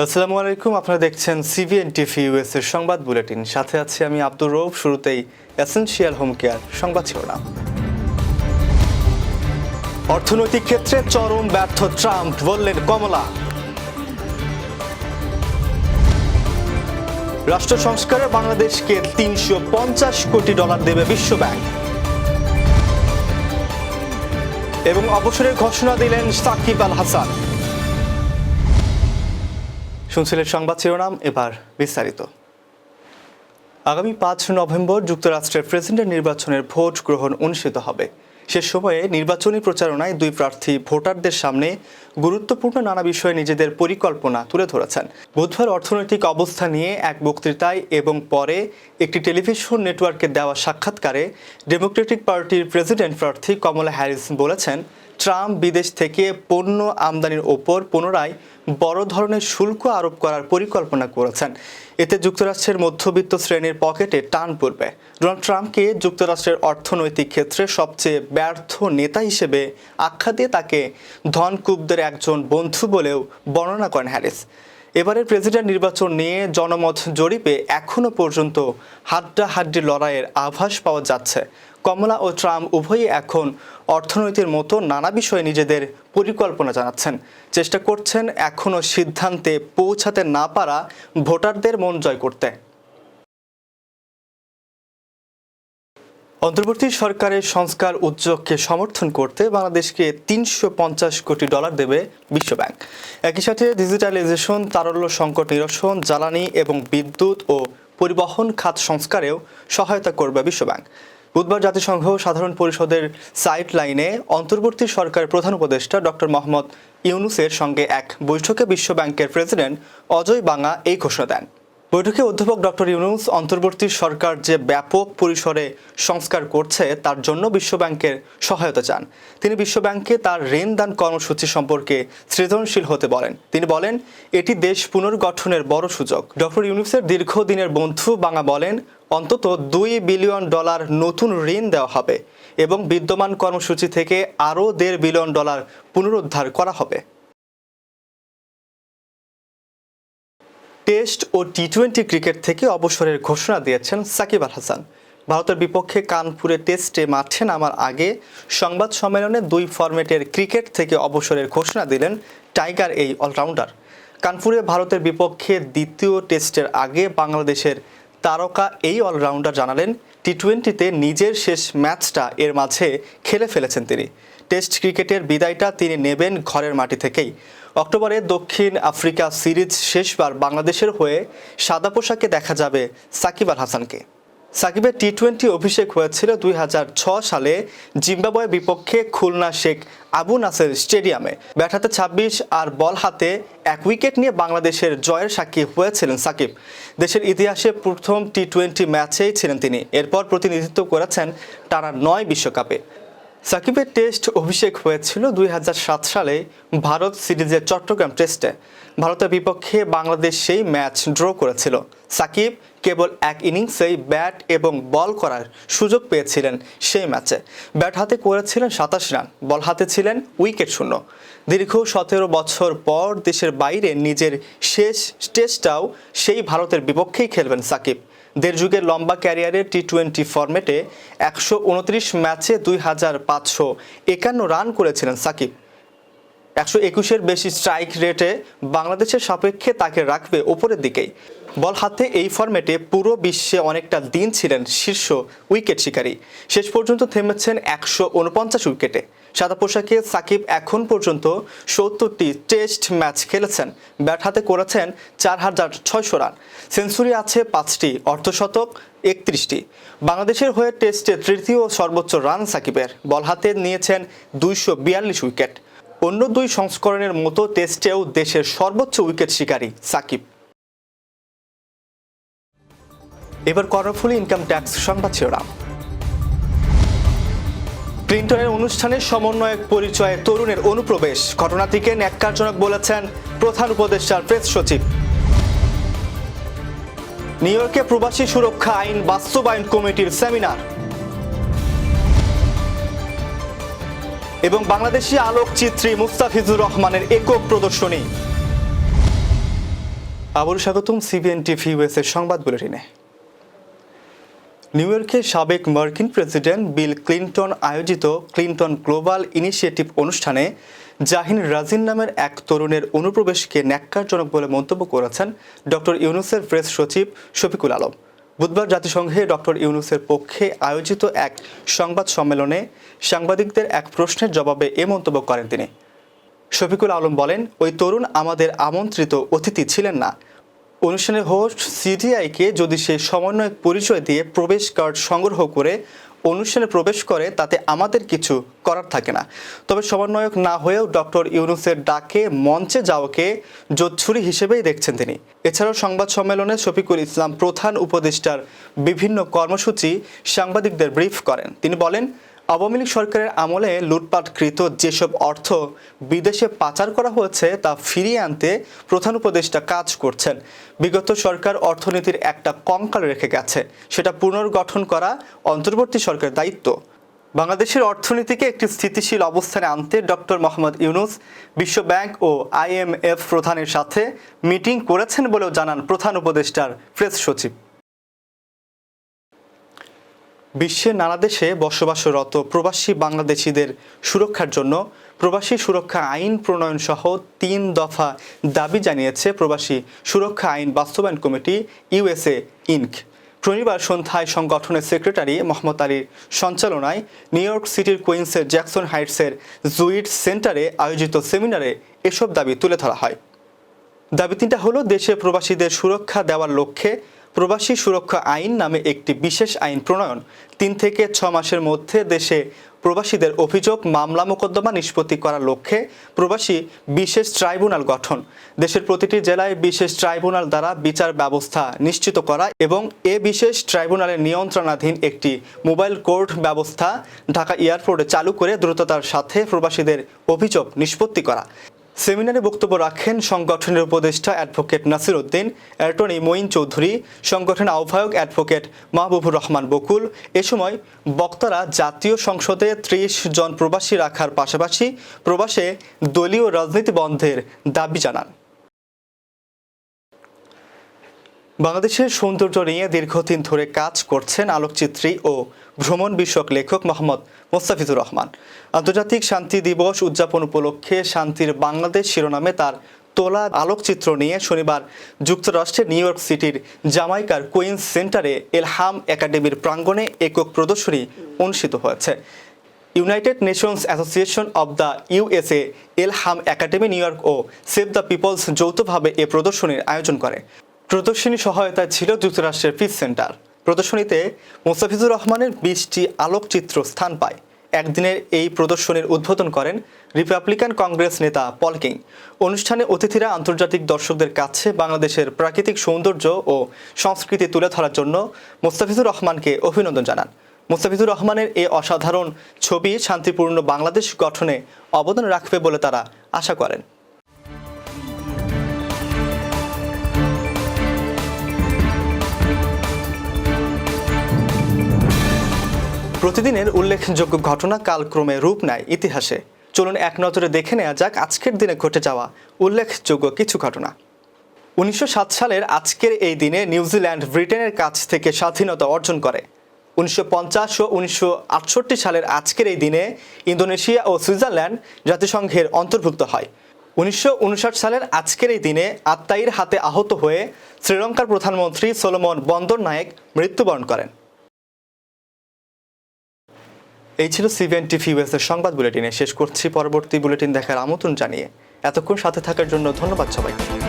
আসসালামু আলাইকুম, আপনারা দেখছেন সিভিএন টিভি ইউএস এর সংবাদ বুলেটিন। সাথে আছি আমি আব্দুর রৌফ শুরুতেই এসেনশিয়াল হোম কেয়ার সংবাদ শিরোনাম। অর্থনৈতিক ক্ষেত্রে চরম ব্যর্থ ট্রাম্প, বললেন কমলা। রাষ্ট্র সংস্কারে বাংলাদেশকে তিনশো পঞ্চাশ কোটি ডলার দেবে বিশ্বব্যাংক এবং অবসরের ঘোষণা দিলেন সাকিব আল হাসান। শুনছিলেন সংবাদ শিরোনাম, এবার বিস্তারিত। আগামী পাঁচ নভেম্বর যুক্তরাষ্ট্রের প্রেসিডেন্ট নির্বাচনের ভোট গ্রহণ অনুষ্ঠিত হবে। সে সময়ে নির্বাচনী প্রচারণায় দুই প্রার্থী ভোটারদের সামনে গুরুত্বপূর্ণ নানা বিষয়ে নিজেদের পরিকল্পনা তুলে ধরেছেন। বুধবার অর্থনৈতিক অবস্থা নিয়ে এক বক্তৃতায় এবং পরে একটি টেলিভিশন নেটওয়ার্কে দেওয়া সাক্ষাৎকারে ডেমোক্রেটিক পার্টির প্রেসিডেন্ট প্রার্থী কমলা হ্যারিস বলেছেন ট্রাম্প বিদেশ থেকে পণ্য আমদানির ওপর পুনরায় বড় ধরনের শুল্ক আরোপ করার পরিকল্পনা করেছেন। এতে যুক্তরাষ্ট্রের মধ্যবিত্ত শ্রেণির পকেটে টান পড়বে। ডোনাল্ড ট্রাম্পকে যুক্তরাষ্ট্রের অর্থনৈতিক ক্ষেত্রে সবচেয়ে ব্যর্থ নেতা হিসেবে আখ্যা দিয়ে তাকে ধনকুবদের একজন বন্ধু বলেও বর্ণনা করেন হ্যারিস। এবারের প্রেসিডেন্ট নির্বাচন নিয়ে জনমত জরিপে এখনও পর্যন্ত হাড্ডাহাড্ডি লড়াইয়ের আভাস পাওয়া যাচ্ছে। কমলা ও ট্রাম্প উভয়ই এখন অর্থনীতির মতো নানা বিষয়ে নিজেদের পরিকল্পনা জানাচ্ছেন। চেষ্টা করছেন এখনও সিদ্ধান্তে পৌঁছাতে না পারা ভোটারদের মন জয় করতে। অন্তর্বর্তী সরকারের সংস্কার উদ্যোগকে সমর্থন করতে বাংলাদেশকে তিনশো পঞ্চাশ কোটি ডলার দেবে বিশ্বব্যাংক। একই সাথে ডিজিটালাইজেশন, তারল্য সংকট নিরসন, জ্বালানি এবং বিদ্যুৎ ও পরিবহন খাত সংস্কারেও সহায়তা করবে বিশ্বব্যাংক। বুধবার জাতিসংঘ সাধারণ পরিষদের সাইট লাইনে অন্তর্বর্তী সরকার প্রধান উপদেষ্টা ডক্টর মোহাম্মদ ইউনুসের সঙ্গে এক বৈঠকে বিশ্বব্যাংকের প্রেসিডেন্ট অজয় বাঙা এই ঘোষণা দেন। বৈঠকে অধ্যাপক ডক্টর ইউনুস অন্তর্বর্তী সরকার যে ব্যাপক পরিসরে সংস্কার করছে, তার জন্য বিশ্বব্যাংকের সহায়তা চান। তিনি বিশ্বব্যাংকে তার ঋণ দান কর্মসূচি সম্পর্কে সৃজনশীল হতে বলেন। তিনি বলেন, এটি দেশ পুনর্গঠনের বড় সুযোগ। ডক্টর ইউনুসের দীর্ঘদিনের বন্ধু বাঙা বলেন, অন্তত দুই বিলিয়ন ডলার নতুন ঋণ দেওয়া হবে এবং বিদ্যমান কর্মসূচি থেকে আরও দেড় বিলিয়ন ডলার পুনরুদ্ধার করা হবে। টেস্ট ও টি টোয়েন্টি ক্রিকেট থেকে অবসরের ঘোষণা দিয়েছেন সাকিব আল হাসান। ভারতের বিপক্ষে কানপুরে টেস্টে মাঠে নামার আগে সংবাদ সম্মেলনে দুই ফরম্যাটের ক্রিকেট থেকে অবসরের ঘোষণা দিলেন টাইগার এই অলরাউন্ডার। কানপুরে ভারতের বিপক্ষে দ্বিতীয় টেস্টের আগে বাংলাদেশের তারকা এই অলরাউন্ডার জানালেন টি টোয়েন্টিতে নিজের শেষ ম্যাচটা এর মাঝে খেলে ফেলেছেন তিনি। টেস্ট ক্রিকেটের বিদায়টা তিনি নেবেন ঘরের মাটি থেকেই। অক্টোবরে দক্ষিণ আফ্রিকা সিরিজ শেষবার বাংলাদেশের হয়ে সাদা পোশাকে দেখা যাবে সাকিব আল হাসানকে। সাকিবের টি টোয়েন্টি অভিষেক হয়েছিল দুই সালে জিম্বাবয়ের বিপক্ষে খুলনা শেখ আবু নাসের স্টেডিয়ামে। ব্যাট হাতে ছাব্বিশ আর বল হাতে এক উইকেট নিয়ে বাংলাদেশের জয়ের সাক্ষী হয়েছিলেন সাকিব। দেশের ইতিহাসে প্রথম টি টোয়েন্টি ম্যাচেই ছিলেন তিনি। এরপর প্রতিনিধিত্ব করেছেন টানা নয় বিশ্বকাপে। সাকিবের টেস্ট অভিষেক হয়েছিল দুই হাজার সাত সালে ভারত সিরিজের চট্টগ্রাম টেস্টে। ভারতের বিপক্ষে বাংলাদেশ সেই ম্যাচ ড্র করেছিল। সাকিব কেবল এক ইনিংসেই ব্যাট এবং বল করার সুযোগ পেয়েছিলেন সেই ম্যাচে। ব্যাট হাতে করেছিলেন সাতাশ রান, বল হাতে ছিলেন উইকেট শূন্য। দীর্ঘ সতেরো বছর পর দেশের বাইরে নিজের শেষ টেস্টটাও সেই ভারতের বিপক্ষেই খেলবেন সাকিব। দেড় যুগের লম্বা ক্যারিয়ারে টি টোয়েন্টি ফরম্যাটে একশো ম্যাচে দুই হাজার পাঁচশো একান্ন রান করেছিলেন সাকিব। একশো একুশের বেশি স্ট্রাইক রেটে বাংলাদেশের সাপেক্ষে তাকে রাখবে ওপরের দিকেই। বল হাতে এই ফরম্যাটে পুরো বিশ্বে অনেকটা দিন ছিলেন শীর্ষ উইকেট শিকারী। শেষ পর্যন্ত থেমেছেন একশো উনপঞ্চাশ উইকেটে। সাদা পোশাকে সাকিব এখন পর্যন্ত সত্তরটি টেস্ট ম্যাচ খেলেছেন। ব্যাট হাতে করেছেন চার হাজার ছয়শো রান। সেঞ্চুরি আছে পাঁচটি অর্ধশতক একত্রিশটি। বাংলাদেশের হয়ে টেস্টে তৃতীয় সর্বোচ্চ রান সাকিবের। বল হাতে নিয়েছেন দুইশো বিয়াল্লিশ উইকেট। অন্য দুই সংস্করণের মতো টেস্টেও দেশের সর্বোচ্চ উইকেট শিকারী সাকিব। এবার কর্ণফুলী ইনকাম ট্যাক্স সংবাদ শিরোনাম। ক্লিন্টনের অনুষ্ঠানে সমন্বয়ক পরিচয়ে তরুণের অনুপ্রবেশ। ঘটনাটিকে ন্যাক্কারজনক বলেছেন প্রধান উপদেষ্টার প্রেস সচিব। নিউ ইয়র্কে প্রবাসী সুরক্ষা আইন বাস্তবায়ন কমিটির সেমিনার। এবং বাংলাদেশি আলোকচিত্রী মুস্তাফিজুর রহমানের একক প্রদর্শনী। আবার স্বাগতম সিবিএন টিভি ইউএসের সংবাদ বুলেটিনে। নিউ ইয়র্কে সাবেক মার্কিন প্রেসিডেন্ট বিল ক্লিন্টন আয়োজিত ক্লিন্টন গ্লোবাল ইনিশিয়েটিভ অনুষ্ঠানে জাহিন রাজিন নামের এক তরুণের অনুপ্রবেশকে ন্যাক্কারজনক বলে মন্তব্য করেছেন ডক্টর ইউনুসের প্রেস সচিব শফিকুল আলম। বুধবার জাতিসংঘে ডক্টর ইউনুসের পক্ষে আয়োজিত এক সংবাদ সম্মেলনে সাংবাদিকদের এক প্রশ্নের জবাবে এ মন্তব্য করেন তিনি। শফিকুল আলম বলেন, ওই তরুণ আমাদের আমন্ত্রিত অতিথি ছিলেন না। অনুষ্ঠানের হোস্ট সিডিআইকে যদি সে সমন্বয়ক পরিচয় দিয়ে প্রবেশ কার্ড সংগ্রহ করে অনুষ্ঠানে প্রবেশ করে তাতে আমাদের কিছু করার থাকে না। তবে সমন্বয়ক না হয়েও ডক্টর ইউনুসের ডাকে মঞ্চে যাওয়াকে জোচ্ছুরি হিসেবেই দেখছেন তিনি। এছাড়াও সংবাদ সম্মেলনে শফিকুল ইসলাম প্রধান উপদেষ্টার বিভিন্ন কর্মসূচি সাংবাদিকদের ব্রিফ করেন। তিনি বলেন আওয়ামী লীগ সরকারের আমলে লুটপাটকৃত যেসব অর্থ বিদেশে পাচার করা হয়েছে তা ফিরিয়ে আনতে প্রধান উপদেষ্টা কাজ করছেন। বিগত সরকার অর্থনীতির একটা কঙ্কাল রেখে গেছে। সেটা পুনর্গঠন করা অন্তর্বর্তী সরকারের দায়িত্ব। বাংলাদেশের অর্থনীতিকে একটি স্থিতিশীল অবস্থানে আনতে ডক্টর মোহাম্মদ ইউনুস বিশ্ব ব্যাংক ও আইএমএফ প্রধানের সাথে মিটিং করেছেন বলেও জানান প্রধান উপদেষ্টার প্রেস সচিব। বিশ্বের নানা দেশে বসবাসরত প্রবাসী বাংলাদেশিদের সুরক্ষার জন্য প্রবাসী সুরক্ষা আইন প্রণয়ন সহ তিন দফা দাবি জানিয়েছে প্রবাসী সুরক্ষা আইন বাস্তবায়ন কমিটি ইউএসএ ইনক। শনিবার সন্ধ্যায় সংগঠনের সেক্রেটারি মোহাম্মদ আলীর সঞ্চালনায় নিউ ইয়র্ক সিটির কুইন্সের জ্যাকসন হাইটসের জুইড সেন্টারে আয়োজিত সেমিনারে এসব দাবি তুলে ধরা হয়। দাবি তিনটা হলো, দেশে প্রবাসীদের সুরক্ষা দেওয়ার লক্ষ্যে প্রবাসী সুরক্ষা আইন নামে একটি বিশেষ আইন প্রণয়ন তিন থেকে ছ মাসের মধ্যে দেশে প্রবাসীদের অভিযোগ মামলা মোকদ্দমা নিষ্পত্তি করার লক্ষ্যে প্রবাসী বিশেষ ট্রাইব্যুনাল গঠন। দেশের প্রতিটি জেলায় বিশেষ ট্রাইব্যুনাল দ্বারা বিচার ব্যবস্থা নিশ্চিত করা এবং এ বিশেষ ট্রাইব্যুনালের নিয়ন্ত্রণাধীন একটি মোবাইল কোর্ট ব্যবস্থা ঢাকা এয়ারপোর্টে চালু করে দ্রুততার সাথে প্রবাসীদের অভিযোগ নিষ্পত্তি করা। সেমিনারে বক্তব্য রাখেন সংগঠনের উপদেষ্টা অ্যাডভোকেট নাসির উদ্দিন, অ্যাটর্নি মঈন চৌধুরী সংগঠন আহ্বায়ক অ্যাডভোকেট মাহবুবুর রহমান বকুল। এ সময় বক্তারা জাতীয় সংসদে ত্রিশ জন প্রবাসী রাখার পাশাপাশি প্রবাসে দলীয় রাজনীতি বন্ধের দাবি জানান। বাংলাদেশের সৌন্দর্য নিয়ে দীর্ঘদিন ধরে কাজ করছেন আলোকচিত্রী ও ভ্রমণ বিষয়ক লেখক মোহাম্মদ মোস্তাফিজুর রহমান। আন্তর্জাতিক শান্তি দিবস উদযাপন উপলক্ষে শান্তির বাংলাদেশ শিরোনামে তার তোলা আলোকচিত্র নিয়ে শনিবার যুক্তরাষ্ট্রের নিউ ইয়র্ক সিটির জামাইকার কুইন্স সেন্টারে এলহাম একাডেমির প্রাঙ্গণে একক প্রদর্শনী অনুষ্ঠিত হয়েছে। United Nations Association of the USA Elham Academy New York O save the people's যৌথভাবে এ প্রদর্শনীর আয়োজন করে। প্রদর্শনী সহায়তায় ছিল যুক্তরাষ্ট্রের পিস সেন্টার প্রদর্শনীতে মোস্তাফিজুর রহমানের বিশটি আলোকচিত্র স্থান পায়। একদিনের এই প্রদর্শনীর উদ্বোধন করেন রিপাবলিকান কংগ্রেস নেতা পল কিং অনুষ্ঠানে অতিথিরা আন্তর্জাতিক দর্শকদের কাছে বাংলাদেশের প্রাকৃতিক সৌন্দর্য ও সংস্কৃতি তুলে ধরার জন্য মোস্তাফিজুর রহমানকে অভিনন্দন জানান। মোস্তাফিজুর রহমানের এই অসাধারণ ছবি শান্তিপূর্ণ বাংলাদেশ গঠনে অবদান রাখবে বলে তারা আশা করেন। প্রতিদিনের উল্লেখযোগ্য ঘটনা কালক্রমে রূপ নেয় ইতিহাসে। চলুন এক নজরে দেখে নেওয়া যাক আজকের দিনে ঘটে যাওয়া উল্লেখযোগ্য কিছু ঘটনা। উনিশশো সাত সালের আজকের এই দিনে নিউজিল্যান্ড ব্রিটেনের কাছ থেকে স্বাধীনতা অর্জন করে। উনিশশো পঞ্চাশ ও উনিশশো আটষট্টি সালের আজকের এই দিনে ইন্দোনেশিয়া ও সুইজারল্যান্ড জাতিসংঘের অন্তর্ভুক্ত হয়। উনিশশো উনষাট সালের আজকের এই দিনে আত্মাইর হাতে আহত হয়ে শ্রীলঙ্কার প্রধানমন্ত্রী সোলোমন বন্দর নায়েক মৃত্যুবরণ করেন। এই ছিল সিভিএন টিভি সংবাদ বুলেটিনে। শেষ করছি পরবর্তী বুলেটিন দেখার আমন্ত্রণ জানিয়ে। এতক্ষণ সাথে থাকার জন্য ধন্যবাদ সবাইকে।